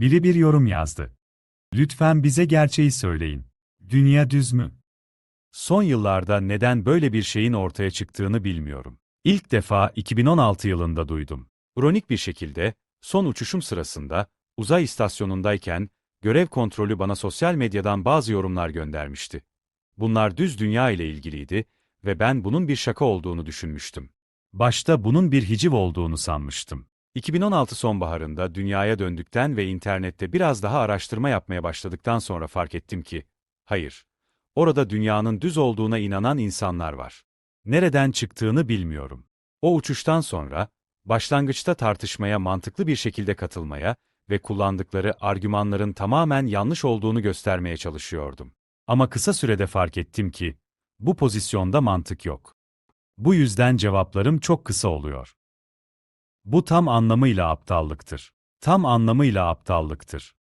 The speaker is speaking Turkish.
Biri bir yorum yazdı. Lütfen bize gerçeği söyleyin. Dünya düz mü? Son yıllarda neden böyle bir şeyin ortaya çıktığını bilmiyorum. İlk defa 2016 yılında duydum. Ironik bir şekilde, son uçuşum sırasında, uzay istasyonundayken, görev kontrolü bana sosyal medyadan bazı yorumlar göndermişti. Bunlar düz dünya ile ilgiliydi ve ben bunun bir şaka olduğunu düşünmüştüm. Başta bunun bir hiciv olduğunu sanmıştım. 2016 sonbaharında dünyaya döndükten ve internette biraz daha araştırma yapmaya başladıktan sonra fark ettim ki, hayır, orada dünyanın düz olduğuna inanan insanlar var. Nereden çıktığını bilmiyorum. O uçuştan sonra, başlangıçta tartışmaya mantıklı bir şekilde katılmaya ve kullandıkları argümanların tamamen yanlış olduğunu göstermeye çalışıyordum. Ama kısa sürede fark ettim ki, bu pozisyonda mantık yok. Bu yüzden cevaplarım çok kısa oluyor. Bu tam anlamıyla aptallıktır. Tam anlamıyla aptallıktır.